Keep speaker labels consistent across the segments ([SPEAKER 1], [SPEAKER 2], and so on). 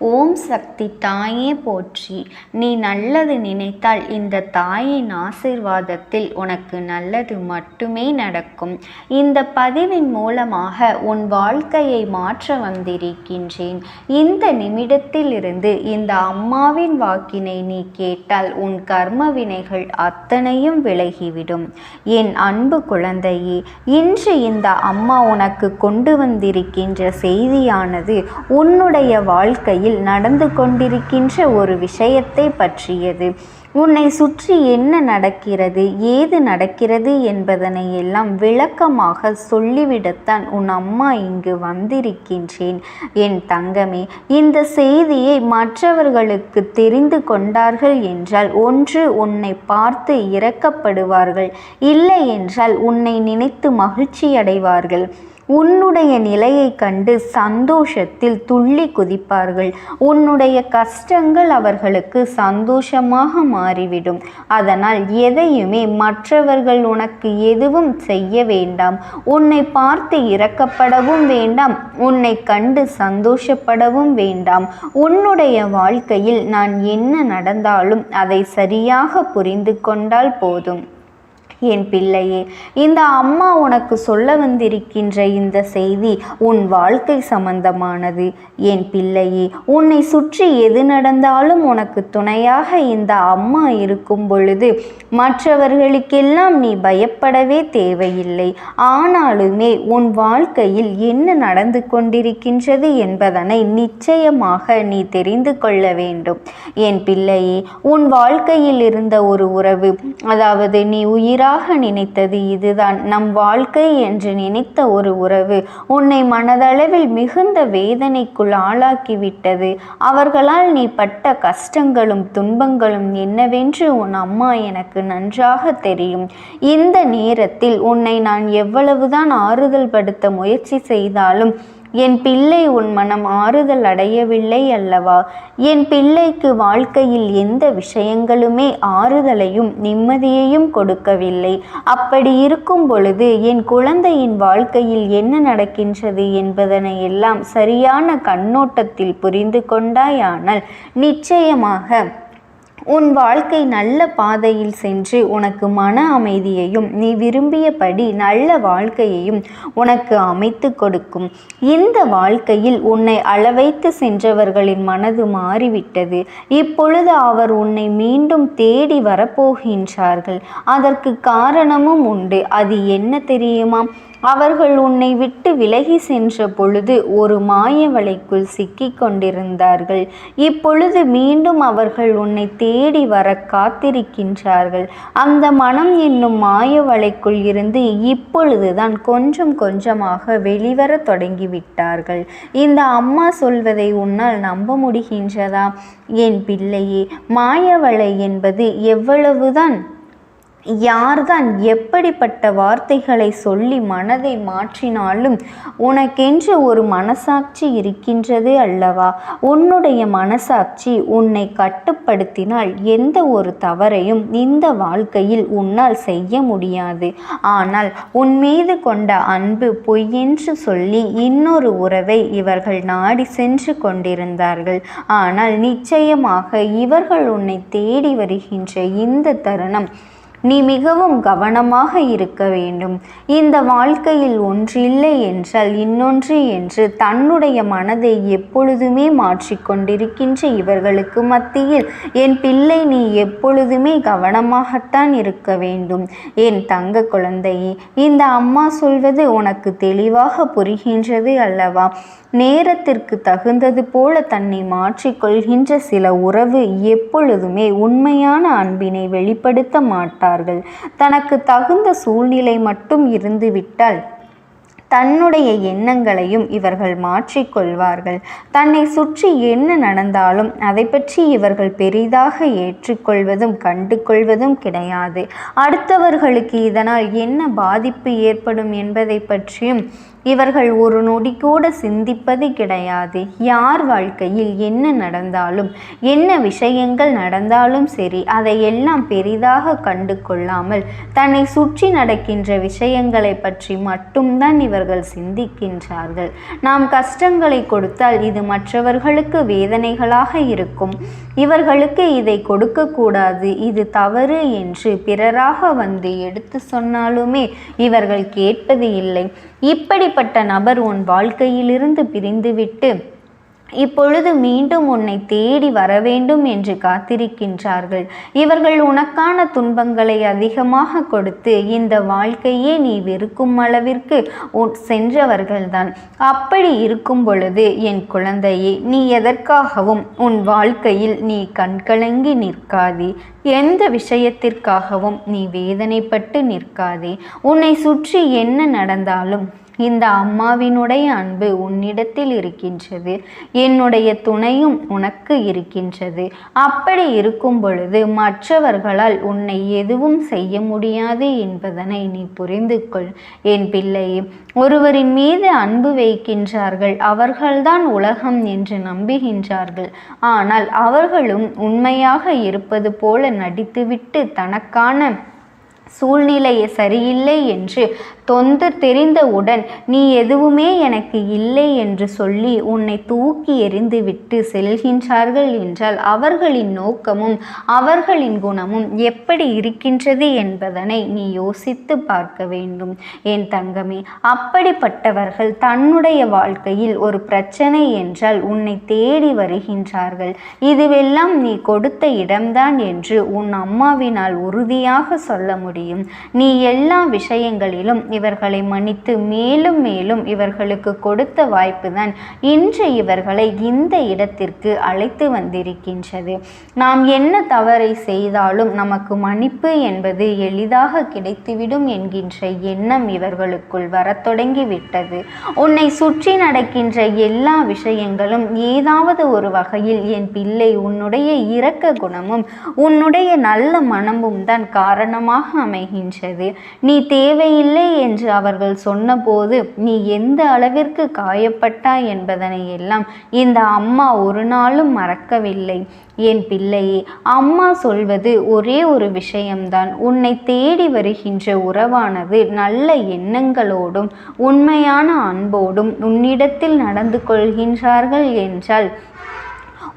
[SPEAKER 1] ஓம் சக்தி தாயே போற்றி. நீ நல்லது நினைத்தால் இந்த தாயின் ஆசிர்வாதத்தில் உனக்கு நல்லது மட்டுமே நடக்கும். இந்த பதிவின் மூலமாக உன் வாழ்க்கையை மாற்ற வந்திருக்கின்றேன். இந்த நிமிடத்திலிருந்து இந்த அம்மாவின் வாக்கினை நீ கேட்டால் உன் கர்ம வினைகள் அத்தனையும் விலகிவிடும். என் அன்பு குழந்தையே இன்று இந்த அம்மா உனக்கு கொண்டு வந்திருக்கின்ற செய்தியானது உன்னுடைய வாழ்க்கையில் நடந்து கொண்டிருக்கின்ற ஒரு விஷயத்தை பற்றியது. உன்னை சுற்றி என்ன நடக்கிறது ஏது நடக்கிறது என்பதனை எல்லாம் விளக்கமாக சொல்லிவிடத்தான் உன் அம்மா இங்கு வந்திருக்கின்றேன். என் தங்கமே இந்த செய்தியை மற்றவர்களுக்கு தெரிந்து கொண்டார்கள் என்றால் ஒன்று உன்னை பார்த்து இறக்கப்படுவார்கள் இல்லை என்றால் உன்னை நினைத்து மகிழ்ச்சி அடைவார்கள் உன்னுடைய நிலையை கண்டு சந்தோஷத்தில் துள்ளி குதிப்பார்கள். உன்னுடைய கஷ்டங்கள் அவர்களுக்கு சந்தோஷமாக மாறிவிடும். அதனால் எதையுமே மற்றவர்கள் உனக்கு எதுவும் செய்ய வேண்டாம். உன்னை பார்த்து இறக்கப்படவும் வேண்டாம். உன்னை கண்டு சந்தோஷப்படவும் வேண்டாம். உன்னுடைய வாழ்க்கையில் நான் என்ன நடந்தாலும் அதை சரியாக புரிந்து கொண்டால் போதும். என் பிள்ளையே இந்த அம்மா உனக்கு சொல்ல வந்திருக்கின்ற இந்த செய்தி உன் வாழ்க்கை சம்பந்தமானது. என் பிள்ளையே உன்னை சுற்றி எது நடந்தாலும் உனக்கு துணையாக இந்த அம்மா இருக்கும் பொழுது மற்றவர்களுக்கெல்லாம் நீ பயப்படவே தேவையில்லை. ஆனாலுமே உன் வாழ்க்கையில் என்ன நடந்து கொண்டிருக்கின்றது என்பதனை நிச்சயமாக நீ தெரிந்து கொள்ள வேண்டும். என் பிள்ளையே உன் வாழ்க்கையில் இருந்த ஒரு உறவு அதாவது நீ உயிரா உயிராக நினைத்தது இதுதான். நம் வாழ்க்கை என்று நினைத்த ஒரு உறவு உன்னை மனதளவில் மிகுந்த வேதனைக்குள் ஆளாக்கிவிட்டது. அவர்களால் நீ பட்ட கஷ்டங்களும் துன்பங்களும் என்னவென்று உன் அம்மா எனக்கு நன்றாக தெரியும். இந்த நேரத்தில் உன்னை நான் எவ்வளவுதான் ஆறுதல் படுத்த முயற்சி செய்தாலும் என் பிள்ளை உன் மனம் ஆறுதல் அடையவில்லை அல்லவா? என் பிள்ளைக்கு வாழ்க்கையில் எந்த விஷயங்களுமே ஆறுதலையும் நிம்மதியையும் கொடுக்கவில்லை. அப்படி இருக்கும் பொழுது என் குழந்தையின் வாழ்க்கையில் என்ன நடக்கின்றது என்பதனை எல்லாம் சரியான கண்ணோட்டத்தில் புரிந்து கொண்டாயானால் நிச்சயமாக உன் வாழ்க்கை நல்ல பாதையில் சென்று உனக்கு மன அமைதியையும் நீ விரும்பியபடி நல்ல வாழ்க்கையையும் உனக்கு அமைத்து கொடுக்கும். இந்த வாழ்க்கையில் உன்னை அளவைத்து சென்றவர்களின் மனது மாறிவிட்டது. இப்பொழுது அவர் உன்னை மீண்டும் தேடி வரப்போகின்றார்கள். அதற்கு காரணமும் உண்டு. அது என்ன தெரியுமா? அவர்கள் உன்னை விட்டு விலகி சென்ற பொழுது ஒரு மாய வலைக்குள் சிக்கிக் கொண்டிருந்தார்கள். இப்பொழுது மீண்டும் அவர்கள் உன்னை தேடி வர காத்திருக்கின்றார்கள். அந்த மனம் என்னும் மாய வலைக்குள் இருந்து இப்பொழுதுதான் கொஞ்சம் கொஞ்சமாக வெளிவர தொடங்கிவிட்டார்கள். இந்த அம்மா சொல்வதை உன்னால் நம்ப முடிகின்றதா? என் பிள்ளையே மாயவளை என்பது எவ்வளவுதான் யார்தான் எப்படிப்பட்ட வார்த்தைகளை சொல்லி மனதை மாற்றினாலும் உனக்கென்று ஒரு மனசாட்சி இருக்கின்றது அல்லவா? உன்னுடைய மனசாட்சி உன்னை கட்டுப்படுத்தினால் எந்த ஒரு தவறையும் இந்த வாழ்க்கையில் உன்னால் செய்ய முடியாது. ஆனால் உன் மீது கொண்ட அன்பு பொய்யென்று சொல்லி இன்னொரு உறவை இவர்கள் நாடி சென்று கொண்டிருந்தார்கள். ஆனால் நிச்சயமாக இவர்கள் உன்னை தேடி வருகின்ற இந்த தருணம் நீ மிகவும் கவனமாக இருக்க வேண்டும். இந்த வாழ்க்கையில் ஒன்றில்லை என்றால் இன்னொன்று என்று தன்னுடைய மனதை எப்பொழுதுமே மாற்றிக்கொண்டிருக்கின்ற இவர்களுக்கு மத்தியில் என் பிள்ளை நீ எப்பொழுதுமே கவனமாகத்தான் இருக்க வேண்டும். என் தங்க குழந்தையே இந்த அம்மா சொல்வது உனக்கு தெளிவாக புரிகின்றது அல்லவா? நேரத்திற்கு தகுந்தது போல தன்னை மாற்றிக்கொள்கின்ற சில உறவு எப்பொழுதுமே உண்மையான அன்பினை வெளிப்படுத்த மாட்டார்கள் தனக்கு தகுந்த சூழ்நிலை மட்டும் இருந்துவிட்டால் தன்னுடைய எண்ணங்களையும் இவர்கள் மாற்றிக்கொள்வார்கள் தன்னை சுற்றி என்ன நடந்தாலும் அதை பற்றி இவர்கள் பெரிதாக ஏற்றுக்கொள்வதும் கண்டு கொள்வதும் கிடையாது. அடுத்தவர்களுக்கு இதனால் என்ன பாதிப்பு ஏற்படும் என்பதை பற்றியும் இவர்கள் ஒரு நொடி கூட சிந்திப்பது கிடையாது. யார் வாழ்க்கையில் என்ன நடந்தாலும் என்ன விஷயங்கள் நடந்தாலும் சரி அதையெல்லாம் பெரிதாக கண்டு கொள்ளாமல் தன்னை சுற்றி நடக்கின்ற விஷயங்களை பற்றி மட்டும்தான் இவர்கள் சிந்திக்கின்றார்கள். நாம் கஷ்டங்களை கொடுத்தால் இது மற்றவர்களுக்கு வேதனைகளாக இருக்கும். இவர்களுக்கு இதை கொடுக்கக்கூடாது இது தவறு என்று பிறராக வந்து எடுத்து சொன்னாலுமே இவர்கள் கேட்பது இல்லை. இப்படிப்பட்ட நபர் உன் வாழ்க்கையிலிருந்து பிரிந்துவிட்டு இப்பொழுது மீண்டும் உன்னை தேடி வர வேண்டும் என்று காத்திருக்கின்றார்கள். இவர்கள் உனக்கான துன்பங்களை அதிகமாக கொடுத்து இந்த வாழ்க்கையே நீ வெறுக்கும் அளவிற்கு சென்றவர்கள்தான். அப்படி இருக்கும் பொழுது என் குழந்தையே நீ எதற்காகவும் உன் வாழ்க்கையில் நீ கண்கலங்கி நிற்காதே. எந்த விஷயத்திற்காகவும் நீ வேதனைப்பட்டு நிற்காதே. உன்னை சுற்றி என்ன நடந்தாலும் இந்த அம்மாவினுடைய அன்பு உன்னிடத்தில் இருக்கின்றது. என்னுடைய துணையும் உனக்கு இருக்கின்றது. அப்படி இருக்கும் பொழுது மற்றவர்களால் உன்னை எதுவும் செய்ய முடியாது என்பதனை நீ புரிந்து கொள் என் பிள்ளையே ஒருவரின் மீது அன்பு வைக்கின்றார்கள் அவர்கள்தான் உலகம் என்று நம்புகின்றார்கள். ஆனால் அவர்களும் உண்மையாக இருப்பது போல நடித்துவிட்டு தனக்கான சூழ்நிலை சரியில்லை என்று தொந்து தெரிந்தவுடன் நீ எதுவுமே எனக்கு இல்லை என்று சொல்லி உன்னை தூக்கி எறிந்துவிட்டு செல்கின்றார்கள் என்றால் அவர்களின் நோக்கமும் அவர்களின் குணமும் எப்படி இருக்கின்றது என்பதனை நீ யோசித்து பார்க்க வேண்டும். என் தங்கமே அப்படிப்பட்டவர்கள் தன்னுடைய வாழ்க்கையில் ஒரு பிரச்சனை என்றால் உன்னை தேடி வருகின்றார்கள். இதுவெல்லாம் நீ கொடுத்த இடம்தான் என்று உன் அம்மாவினால் உறுதியாக சொல்ல முடியும். நீ எல்லா விஷயங்களிலும் இவர்களை மன்னித்து மேலும் மேலும் இவர்களுக்கு கொடுத்த வாய்ப்புதான் இன்று இவர்களை இந்த இடத்திற்கு அழைத்து வந்திருக்கின்றது. நாம் என்ன தவறை செய்தாலும் நமக்கு மன்னிப்பு என்பது எளிதாக கிடைத்துவிடும் என்கின்ற எண்ணம் இவர்களுக்குள் வரத் தொடங்கிவிட்டது. உன்னை சுற்றி நடக்கின்ற எல்லா விஷயங்களும் ஏதாவது ஒரு வகையில் என் பிள்ளை உன்னுடைய இரக்க குணமும் உன்னுடைய நல்ல மனமும் தான் காரணமாக அமைகின்றது. நீ தேவையில்லை என்று அவர்கள் சொன்னபோது நீ எந்த அளவிற்கு காயப்பட்டாய் என்பதனை எல்லாம் இந்த அம்மா ஒரு நாளும் மறக்கவில்லை. என் பிள்ளையே அம்மா சொல்வது ஒரே ஒரு விஷயம்தான். உன்னை தேடி வருகின்ற உறவானது நல்ல எண்ணங்களோடும் உண்மையான அன்போடும் உன்னிடத்தில் நடந்து கொள்கின்றார்கள் என்றால்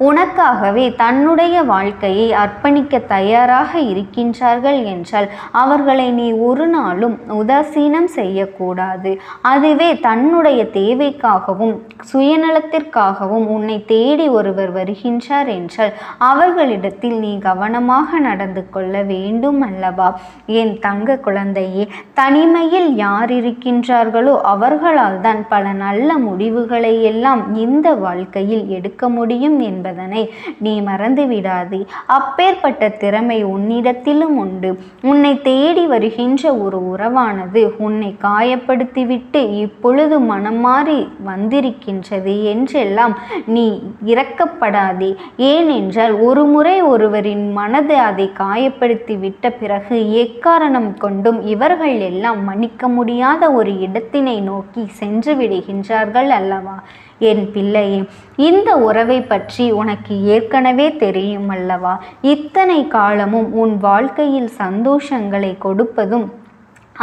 [SPEAKER 1] உனக்காகவே தன்னுடைய வாழ்க்கையை அர்ப்பணிக்க தயாராக இருக்கின்றார்கள் என்றால் அவர்களை நீ ஒரு நாளும் உதாசீனம் செய்யக்கூடாது. அதுவே தன்னுடைய தேவைக்காகவும் சுயநலத்திற்காகவும் உன்னை தேடி ஒருவர் வருகின்றார் என்றால் அவர்களிடத்தில் நீ கவனமாக நடந்து கொள்ள வேண்டும் அல்லவா என் தங்க குழந்தையே தனிமையில் யார் இருக்கின்றார்களோ அவர்களால் தான் பல நல்ல முடிவுகளை எல்லாம் இந்த வாழ்க்கையில் எடுக்க முடியும் என்பது என்பதனை நீ மறந்து விடாதே. அப்பேற்பட்ட திறமை உன்னிடத்திலும் உண்டு. உன்னை தேடி வருகின்ற ஒரு உறவானது உன்னை காயப்படுத்திவிட்டு இப்பொழுது மனம் மாறி வந்திருக்கின்றது என்றெல்லாம் நீ இறக்கப்படாதே ஏனென்றால் ஒரு முறை ஒருவரின் மனது அதை காயப்படுத்தி விட்ட பிறகு எக்காரணம் கொண்டும் இவர்கள் எல்லாம் மன்னிக்க முடியாத ஒரு இடத்தினை நோக்கி சென்று விடுகின்றார்கள் அல்லவா? என் பிள்ளையே இந்த உறவை பற்றி உனக்கு ஏற்கனவே தெரியும் அல்லவா இத்தனை காலமும் உன் வாழ்க்கையில் சந்தோஷங்களை கொடுப்பதும்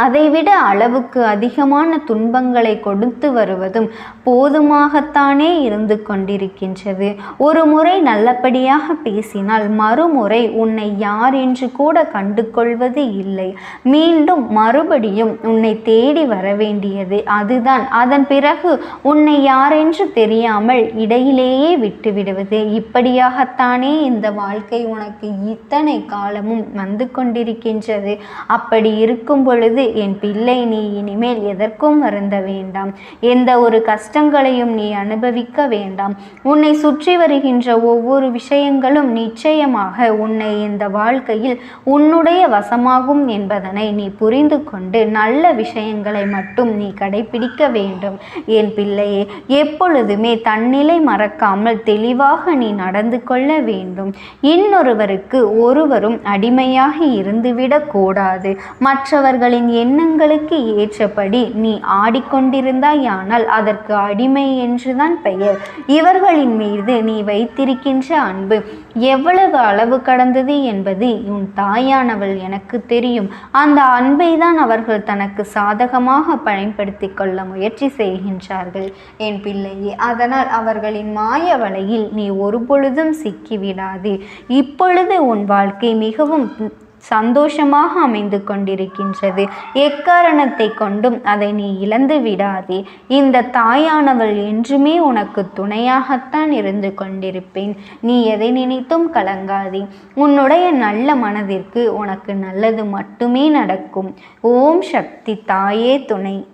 [SPEAKER 1] அதைவிட அளவுக்கு அதிகமான துன்பங்களை கொடுத்து வருவதும் போதுமாகத்தானே இருந்து கொண்டிருக்கின்றது. ஒரு முறை நல்லபடியாக பேசினால் மறுமுறை உன்னை யார் என்று கூட கண்டு கொள்வது இல்லை. மீண்டும் மறுபடியும் உன்னை தேடி வர வேண்டியது அதுதான். அதன் பிறகு உன்னை யாரென்று தெரியாமல் இடையிலேயே விட்டுவிடுவது இப்படியாகத்தானே இந்த வாழ்க்கை உனக்கு இத்தனை காலமும் வந்து கொண்டிருக்கின்றது. அப்படி இருக்கும் பொழுது என் பிள்ளை நீ இனிமேல் எதற்கும் வருந்த வேண்டாம். எந்த ஒரு கஷ்டங்களையும் நீ அனுபவிக்க வேண்டாம். உன்னை சுற்றி வருகின்ற ஒவ்வொரு விஷயங்களும் நிச்சயமாக உன்னை இந்த வாழ்க்கையில் உன்னுடைய வசமாகும் என்பதனை நீ புரிந்து கொண்டு நல்ல விஷயங்களை மட்டும் நீ கடைபிடிக்க வேண்டும். என் பிள்ளையே எப்பொழுதுமே தன்னிலை மறக்காமல் தெளிவாக நீ நடந்து கொள்ள வேண்டும். இன்னொருவருக்கு ஒருவரும் அடிமையாக இருந்துவிடக் கூடாது. மற்றவர்களின் எண்ணங்களுக்கு ஏற்றபடி நீ ஆடிக்கொண்டிருந்தாயானால் அதற்கு அடிமை என்றுதான் பெயர். இவர்களின் மீது நீ வைத்திருக்கின்ற அன்பு எவ்வளவு அளவு கடந்தது என்பது உன் தாயானவள் எனக்கு தெரியும். அந்த அன்பை தான் அவர்கள் தனக்கு சாதகமாக பயன்படுத்தி கொள்ள முயற்சி செய்கின்றார்கள். என் பிள்ளையே அதனால் அவர்களின் மாய வலையில் நீ ஒரு பொழுதும் சிக்கிவிடாதே. இப்பொழுது உன் வாழ்க்கை மிகவும் சந்தோஷமாக அமைந்து கொண்டிருக்கின்றது. எக்காரணத்தை கொண்டும் அதை நீ இழந்து விடாதே. இந்த தாயானவள் என்றுமே உனக்கு துணையாகத்தான் இருந்து கொண்டிருப்பேன். நீ எதை நினைத்தும் கலங்காதே. உன்னுடைய நல்ல மனதிற்கு உனக்கு நல்லது மட்டுமே நடக்கும். ஓம் சக்தி தாயே துணை.